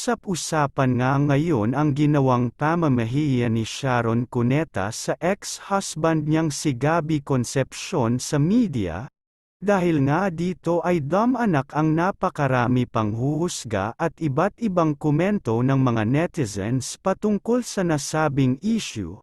Usap-usapan nga ngayon ang ginawang pamamahiya ni Sharon Cuneta sa ex-husband niyang si Gabby Concepcion sa media, dahil nga dito ay damanak ang napakarami pang huhusga at iba't ibang komento ng mga netizens patungkol sa nasabing issue.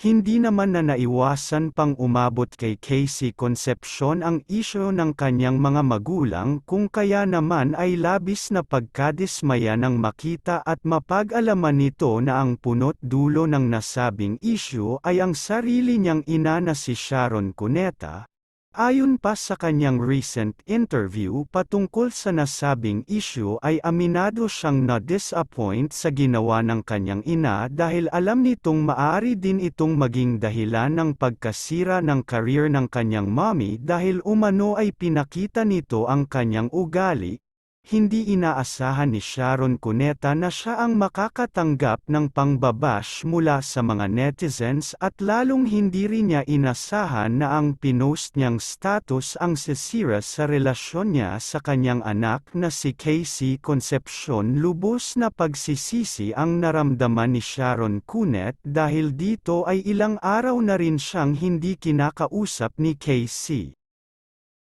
Hindi naman na naiwasan pang umabot kay Casey Concepcion ang isyo ng kanyang mga magulang kung kaya naman ay labis na pagkadismaya ng makita at mapag-alaman nito na ang punot dulo ng nasabing isyu ay ang sarili niyang ina na si Sharon Cuneta, Ayon pa sa kanyang recent interview patungkol sa nasabing issue ay aminado siyang na-disappoint sa ginawa ng kanyang ina dahil alam nitong maaari din itong maging dahilan ng pagkasira ng career ng kanyang mommy dahil umano ay pinakita nito ang kanyang ugali, hindi inaasahan ni Sharon Cuneta na siya ang makakatanggap ng pangbabash mula sa mga netizens at lalong hindi rin niya inasahan na ang pinost niyang status ang sisira sa relasyon niya sa kanyang anak na si Casey Concepcion lubos na pagsisisi ang naramdaman ni Sharon Cunet dahil dito ay ilang araw na rin siyang hindi kinakausap ni Casey.